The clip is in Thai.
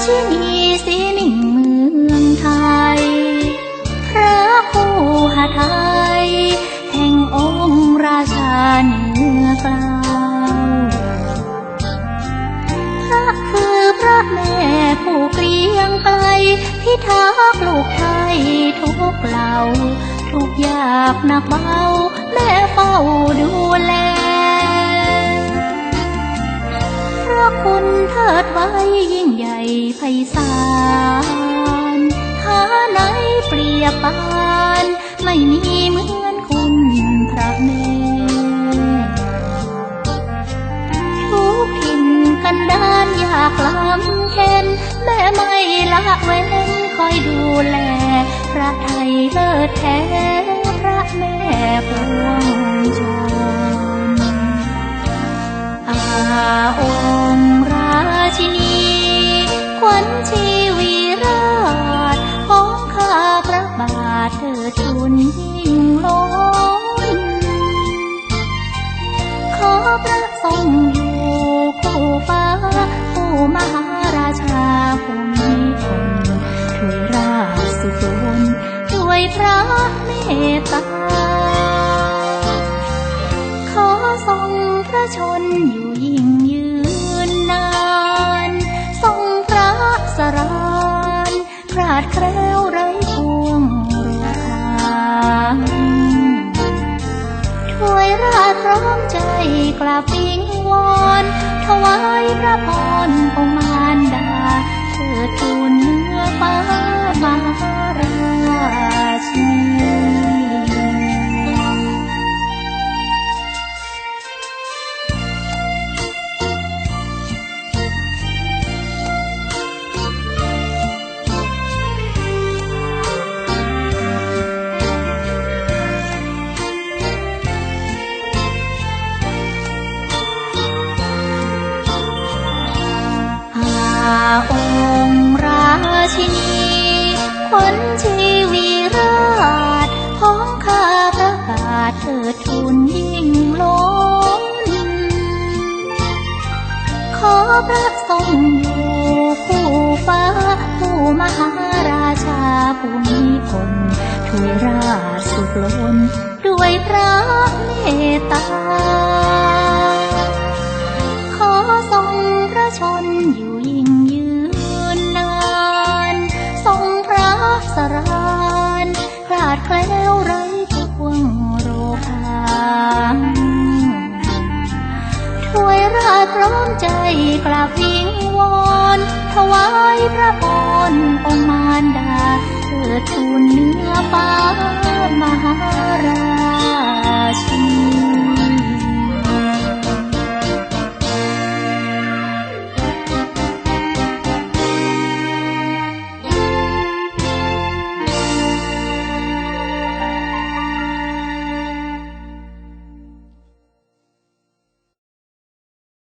Imagine is the ผู้เกรียงไกลพิทักษ์ลูกไทยทุกเหล่า ทุกยากหนักเบาแม่เฝ้าดูแลพระคุณเทิดไว้ยิ่งใหญ่ไพศาลหาไหนเปรียบปานไม่มีากเว้นคอยดูแลพระไทยเลิศแท้ ใจกราบวิงวอนถวายพระพร ขวัญชีวีราชของข้าพระบาทเถิดทูลยิ่งล้นขอพระทรงอยู่คู่ฟ้าผู้มหาราชาผู้มีคนถวยราชสุดล้นด้วยพระเมตตา ขอทรงพระชนอยู่ยิ่งยื รานคลาดแคล้วไร้พวงโรคาถ้วยราชพร้อมใจกราบวิงวอนถวายพระพรองค์มารดาเกิดทูลเนื้อฟ้า